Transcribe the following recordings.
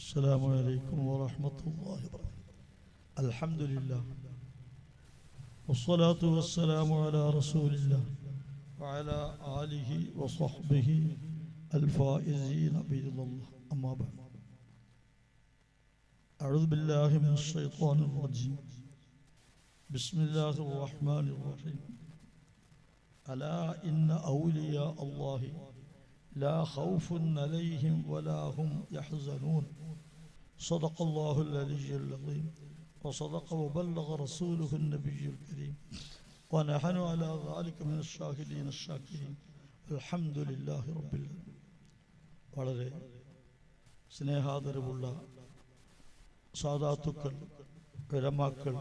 السلام عليكم ورحمة الله وبركاته. الحمد لله والصلاة والسلام على رسول الله وعلى آله وصحبه الفائزين برضا الله. أما بعد. أعوذ بالله من الشيطان الرجيم. بسم الله الرحمن الرحيم. ألا إن أولياء الله لا خوف عليهم ولا هم يحزنون صدق الله العلي العظيم وصدق وبلغ رسوله النبي الكريم ونحن على ذلك من الشاهدين الشاكرين الحمد لله رب العالمين വളരെ സ്നേഹാദരവുള്ള സാധാത്തുക്കൾ വിരമാക്കൾ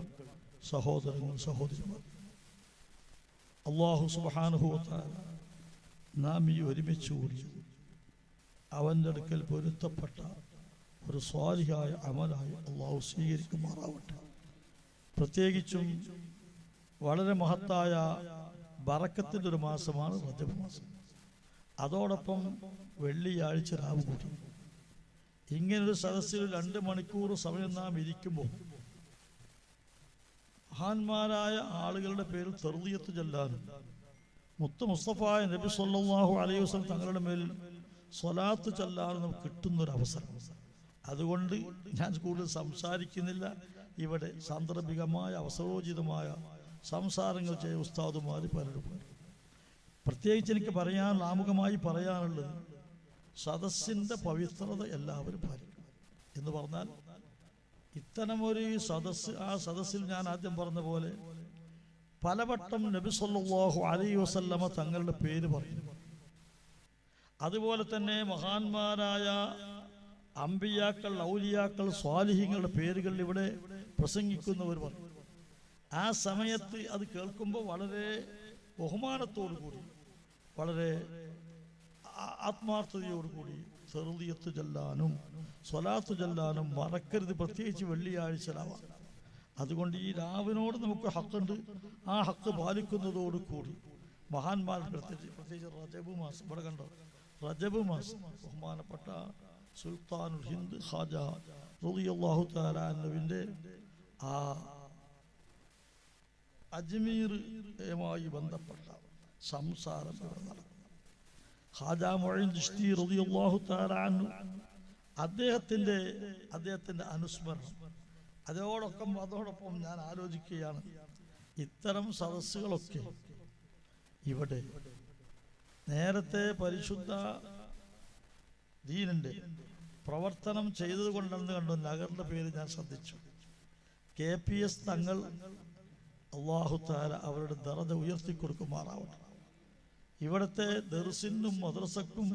സഹോദരങ്ങൾ സഹോദരിമാർ അള്ളാഹു സുബാനുഭവത്താൽ നാം ഈ ഒരുമിച്ച് കൂടി അവന്റെ അടുക്കൽ പൊരുത്തപ്പെട്ട ഒരു സ്വാധിയായ അമലായി അള്ളാഹു സ്വീകരിക്കുമാറാവട്ടെ. പ്രത്യേകിച്ചും വളരെ മഹത്തായ ബറക്കത്തിന്റെ ഒരു മാസമാണ് റജബ് മാസം. അതോടൊപ്പം വെള്ളിയാഴ്ച രാവ് കൂടി. ഇങ്ങനൊരു സദസ്സിൽ രണ്ട് മണിക്കൂർ സമയം നാം ഇരിക്കുമ്പോൾ മഹാന്മാരായ ആളുകളുടെ പേരിൽ തെറുതിയത്ത് ചെല്ലാനും മുത്ത് മുസ്തഫായ നബി സല്ലല്ലാഹു അലൈഹി വസ്ലം തങ്ങളുടെ മേൽ സ്വലാത്ത് ചെല്ലാതെ നമുക്ക് കിട്ടുന്നൊരു അവസരം അതുകൊണ്ട് ഞാൻ കൂടുതൽ സംസാരിക്കുന്നില്ല. ഇവിടെ സാന്ദർഭികമായ അവസരോചിതമായ സംസാരങ്ങൾ ചെയ്ത ഉസ്താദുമാർ പലരും പ്രത്യേകിച്ച് എനിക്ക് പറയാൻ ആമുഖമായി പറയാനുള്ളത് സദസ്സിന്റെ പവിത്രത എല്ലാവരും പാലിക്കും എന്ന് പറഞ്ഞാൽ ഇത്തരമൊരു സദസ്സ് ആ സദസ്സിൽ ഞാൻ ആദ്യം പറഞ്ഞ പോലെ പലവട്ടം നബി സല്ലല്ലാഹു അലൈഹി വസല്ലമ തങ്ങളുടെ പേര് പറയും അതുപോലെ തന്നെ മഹാന്മാരായ അമ്പിയാക്കൾ ഔലിയാക്കൾ സ്വാലിഹിങ്ങളുടെ പേരുകൾ ഇവിടെ പ്രസംഗിക്കുന്നവർ പറഞ്ഞു. ആ സമയത്ത് അത് കേൾക്കുമ്പോൾ വളരെ ബഹുമാനത്തോടു കൂടി വളരെ ആത്മാർത്ഥതയോടുകൂടി ചെറുതിയത്ത് ചെല്ലാനും സ്വലാത്ത് ചെല്ലാനും മറക്കരുത് പ്രത്യേകിച്ച് വെള്ളിയാഴ്ച രാവാണ് അതുകൊണ്ട് ഈ രാവിനോട് നമുക്ക് ഹക്കുണ്ട്. ആ ഹക്ക് പാലിക്കുന്നതോട് കൂടി. മഹാന്മാർ പ്രത്യേകിച്ച് പ്രത്യേകിച്ച് റജബ് മാസം ഇവിടെ കണ്ടോ? റജബ് മാസം ബഹുമാനപ്പെട്ട സുൽത്താനുൽ ഹിന്ദ് ഹാജ റളിയല്ലാഹു തആല അൻഹുവിന്റെ ആ അജ്മീറുമായി ബന്ധപ്പെട്ട സംസാരം ഇവിടെ നടക്കുന്നു ഹാജ മൊഴിൻ ദിഷ്ടി റളിയല്ലാഹു തആല അൻഹു അദ്ദേഹത്തിന്റെ അദ്ദേഹത്തിന്റെ അനുസ്മരണം അതോടൊപ്പം അതോടൊപ്പം ഞാൻ ആലോചിക്കുകയാണ്. ഇത്തരം സദസ്സുകളൊക്കെ ഇവിടെ നേരത്തെ പരിശുദ്ധ ദീനിന്റെ പ്രവർത്തനം ചെയ്തത് കൊണ്ടെന്ന് കണ്ടു. നഗറിന്റെ പേര് ഞാൻ ശ്രദ്ധിച്ചു. കെ പി എസ് തങ്ങൾ അള്ളാഹുത്താര അവരുടെ ദറജ ഉയർത്തിക്കൊടുക്കുമാറാവണം ഇവിടുത്തെ ദർസിനും മദ്രസക്കും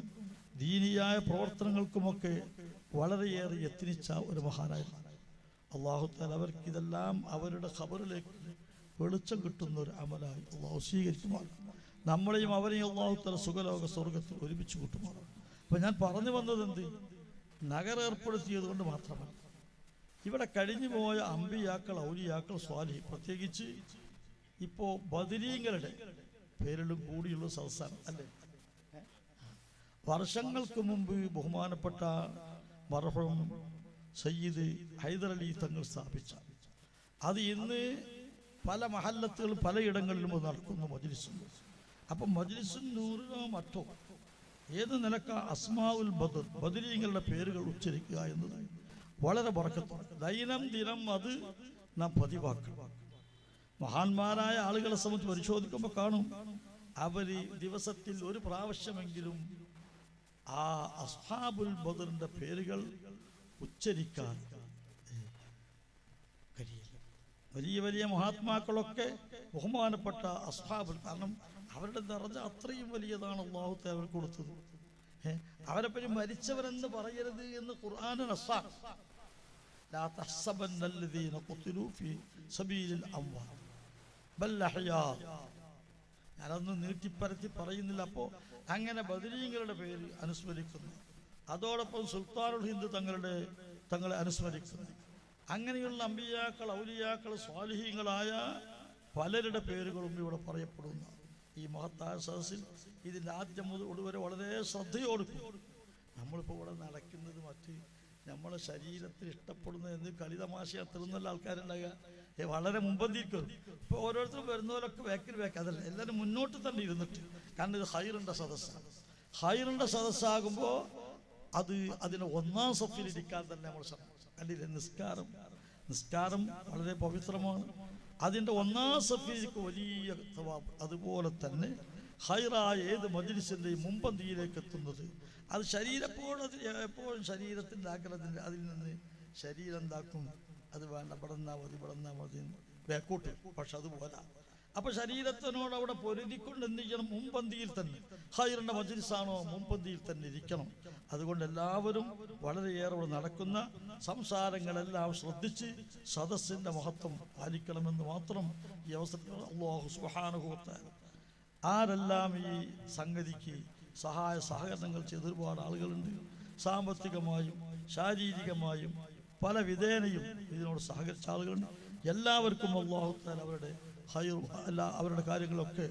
ദീനിയായ പ്രവർത്തനങ്ങൾക്കുമൊക്കെ വളരെയേറെ യത്നിച്ച ഒരു മഹാനായിരുന്നു. അള്ളാഹു താല അവർക്ക് ഇതെല്ലാം അവരുടെ ഖബറിലേക്ക് വെളിച്ചം കിട്ടുന്ന ഒരു അമലായി അള്ളാഹു സ്വീകരിക്കുമാറ് നമ്മളെയും അവരെയും അള്ളാഹു താല സുഖലോക സ്വർഗത്തിൽ ഒരുമിച്ച് കൂട്ടുമാറ് അപ്പൊ ഞാൻ പറഞ്ഞു വന്നത് എന്ത്? നഗരം ഏർപ്പെടുത്തിയത് കൊണ്ട് മാത്രമല്ല. ഇവിടെ കഴിഞ്ഞു പോയ അമ്പിയാക്കൾ ഔലിയാക്കൾ സ്വാലി പ്രത്യേകിച്ച് ഇപ്പോ ബദരീങ്ങളുടെ പേരിലും കൂടിയുള്ള സദസ്സാണ് അല്ലേ? വർഷങ്ങൾക്ക് മുമ്പ് ബഹുമാനപ്പെട്ട മർഹം സയ്യിദ് ഹൈദരലി തങ്ങൾ സ്ഥാപിച്ച. അത് ഇന്ന് പല മഹല്ലത്തുകളും പലയിടങ്ങളിലും നടക്കുന്ന മജ്ലിസുണ്ട് അപ്പം മജ്ലിസും നൂറിനോ മറ്റോ ഏത് നിലക്ക അസ്മാവുൽ ബദർ ബദരീങ്ങളുടെ പേരുകൾ ഉച്ചരിക്കുക എന്നത് വളരെ ബറക്കത്താണ് ദൈനംദിനം അത് നാം പതിവാക്കുക മഹാന്മാരായ ആളുകളെ സംബന്ധിച്ച് പരിശോധിക്കുമ്പോൾ കാണും അവർ ദിവസത്തിൽ ഒരു പ്രാവശ്യമെങ്കിലും ആ അസ്ഹാബുൽ ബദറിന്റെ പേരുകൾ ഉച്ചരിക്കാൻ കഴിയില്ല. വലിയ വലിയ മഹാത്മാക്കളൊക്കെ ബഹുമാനപ്പെട്ട അസ്ഹാബ് കാരണം അവരുടെ നിറഞ്ഞ അത്രയും വലിയതാണ് അള്ളാഹുത്തെ അവർ കൊടുത്തത്. അവരെപ്പറ്റി മരിച്ചവരെന്ന് പറയരുത് എന്ന് ഖുർആാനൻ ഞാനൊന്ന് നീട്ടിപ്പരത്തി പറയുന്നില്ല. അപ്പോ അങ്ങനെ ബദരീങ്ങളുടെ പേര് അനുസ്മരിക്കുന്നു. അതോടൊപ്പം സുൽത്താനുൽ ഹിന്ദു തങ്ങളുടെ തങ്ങളെ അനുസ്മരിക്കുന്നു. അങ്ങനെയുള്ള അമ്പിയാക്കൾ ഔലിയാക്കൾ സ്വാലിഹീങ്ങളായ പലരുടെ പേരുകളും ഇവിടെ പറയപ്പെടുന്നു. ഈ മഹത്തായ സദസ്സിൽ ഇതിന്റെ ആദ്യം മുതൽ ഒടുവരെ വളരെ ശ്രദ്ധയോടുക്കും. നമ്മളിപ്പോൾ ഇവിടെ നടക്കുന്നത് മറ്റ് നമ്മളെ ശരീരത്തിൽ ഇഷ്ടപ്പെടുന്ന എന്ത് കളി തമാശ അത്രയൊന്നുമല്ല ആൾക്കാരുണ്ടാകുക വളരെ മുമ്പന്തിരിക്കും ഇപ്പൊ ഓരോരുത്തരും വരുന്നവരൊക്കെ വേക്കിൽ വേക്ക്. അതല്ല എല്ലാവരും മുന്നോട്ട് തന്നെ ഇരുന്നിട്ട്. കാരണം ഇത് ഹൈറിന്റെ സദസ്സാണ്. ഹൈറിന്റെ സദസ്സാകുമ്പോൾ അത് അതിന് ഒന്നാം സ്വപ്നിരിക്കാൻ തന്നെ നമ്മൾ കണ്ടില്ലേ? നിസ്കാരം. നിസ്കാരം വളരെ പവിത്രമാണ്. അതിന്റെ ഒന്നാം സ്വപ്നിക്ക് വലിയ അതുപോലെ തന്നെ ഹൈറായ ഏത് മജിലിസിന്റെയും മുമ്പന്തിയിലേക്ക് എത്തുന്നത്. അത് ശരീരപ്പോഴും എപ്പോഴും ശരീരത്തിന്റെ ആഗ്രഹത്തിന്റെ അതിൽ നിന്ന് ശരീരം എന്താക്കും? അത് വേണ്ട ഇവിടെന്നാ മതി ഇവിടെന്നാ മതി പക്ഷെ അത് പോരാ അപ്പൊ ശരീരത്തിനോട് അവിടെ പൊരുതിക്കൊണ്ട് എന്ത് ചെയ്യണം? മുമ്പന്തിയിൽ തന്നെ. ഹൈറിന്റെ മജിൽസാണോ മുമ്പന്തിയിൽ തന്നെ ഇരിക്കണം. അതുകൊണ്ട് എല്ലാവരും വളരെയേറെ ഇവിടെ നടക്കുന്ന സംസാരങ്ങളെല്ലാം ശ്രദ്ധിച്ച് സദസ്സിന്റെ മഹത്വം പാലിക്കണമെന്ന് മാത്രം ഈ അവസരത്തിൽ അള്ളാഹു സുഹാനുഭവത്താൽ ആരെല്ലാം ഈ സംഗതിക്ക് സഹായ സഹകരണങ്ങൾ ചെയ്ത ഒരുപാട് ആളുകളുണ്ട്. സാമ്പത്തികമായും ശാരീരികമായും പല വിധേനയും ഇതിനോട് സഹകരിച്ച ആളുകളുണ്ട്. എല്ലാവർക്കും അള്ളാഹുത്താൽ അവരുടെ ഹൈർ അല്ല അവരുടെ കാര്യങ്ങളൊക്കെ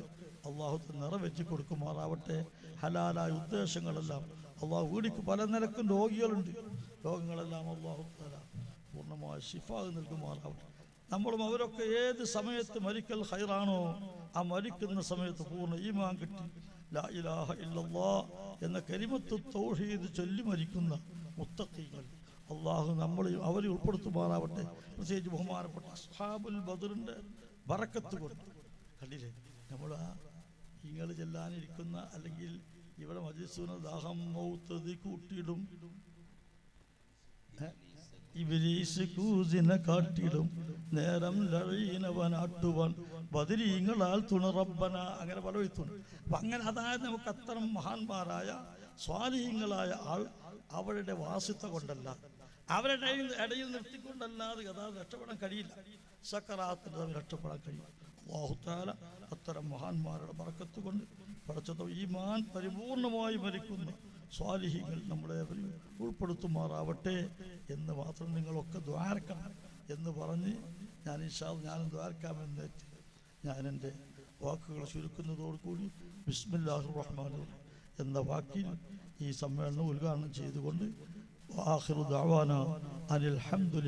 അള്ളാഹു നിറവേറ്റി കൊടുക്കുമാറാവട്ടെ. ഹലാലായ ഉദ്ദേശങ്ങളെല്ലാം അള്ളാഹു വീടിക്ക് പല നിലക്കും രോഗികളുണ്ട്. രോഗങ്ങളെല്ലാം അള്ളാഹു പൂർണമായ ശിഫാഗ് നൽകുമാറാവട്ടെ. നമ്മളും അവരൊക്കെ ഏത് സമയത്ത് മരിക്കൽ ഹൈറാണോ ആ മരിക്കുന്ന സമയത്ത് പൂർണ ഈമാൻ കിട്ടി. ലാ ഇലാഹ ഇല്ലല്ലാ എന്ന കരിമത്ത് തൗഹീദ് ചൊല്ലി മരിക്കുന്ന മുത്തക്കികൾ അള്ളാഹു നമ്മളെയും അവരെ ഉൾപ്പെടുത്തുമാറാവട്ടെ. പ്രത്യേകിച്ച് ബഹുമാനപ്പെട്ട അസ്ഹാബുൽ ബദറിന്റെ ബറക്കത്ത് കൊണ്ട്. കണ്ടില്ലേ? നമ്മൾ ആ നിങ്ങൾ ചെല്ലാനിരിക്കുന്ന അല്ലെങ്കിൽ ഇവിടെ മജിസുന ദാഹം മൗത്തതി കൂട്ടിയിടും? ഇബിലീസ് കൂസിനെ കാട്ടിടും നേരം ലഴീനവനാട്ടുവാൻ ബദരീങ്ങളാൽ തുണറബ്ബന അങ്ങനെ പല വിത്തുണ്ട് അപ്പം അങ്ങനെ അതായത് നമുക്ക് അത്തരം മഹാന്മാരായ സ്വാധീനങ്ങളായ ആൾ അവരുടെ വാസിത്വ കൊണ്ടല്ല. അവരുടെ ഇടയിൽ നിർത്തിക്കൊണ്ടല്ലാതെ അതാ രക്ഷപ്പെടാൻ കഴിയില്ല. സക്കറാത്തിന് തമ്മിൽ രക്ഷപ്പെടാൻ കഴിയും അള്ളാഹുത്താല അത്തരം മഹാന്മാരുടെ പറക്കത്ത് കൊണ്ട് പഠിച്ചതോ ഈ മാൻ പരിപൂർണമായി മരിക്കുന്ന സ്വാലിഹികൾ നമ്മളെ ഉൾപ്പെടുത്തുമാറാവട്ടെ എന്ന് മാത്രം നിങ്ങളൊക്കെ ദ്വാരക്കണം എന്ന് പറഞ്ഞ് ഞാൻ ഇഷാ ഞാനും ദ്വാരക്കാമെന്ന് ഞാൻ എന്റെ വാക്കുകൾ ചുരുക്കുന്നതോടുകൂടി ബിസ്മില്ലാഹു റഹ്മാൻ എന്ന വാക്കിൽ ഈ സമ്മേളനം ഉദ്ഘാടനം ചെയ്തുകൊണ്ട് ആഖിറു ദഅവാന അനിൽ റബ്ബിൽ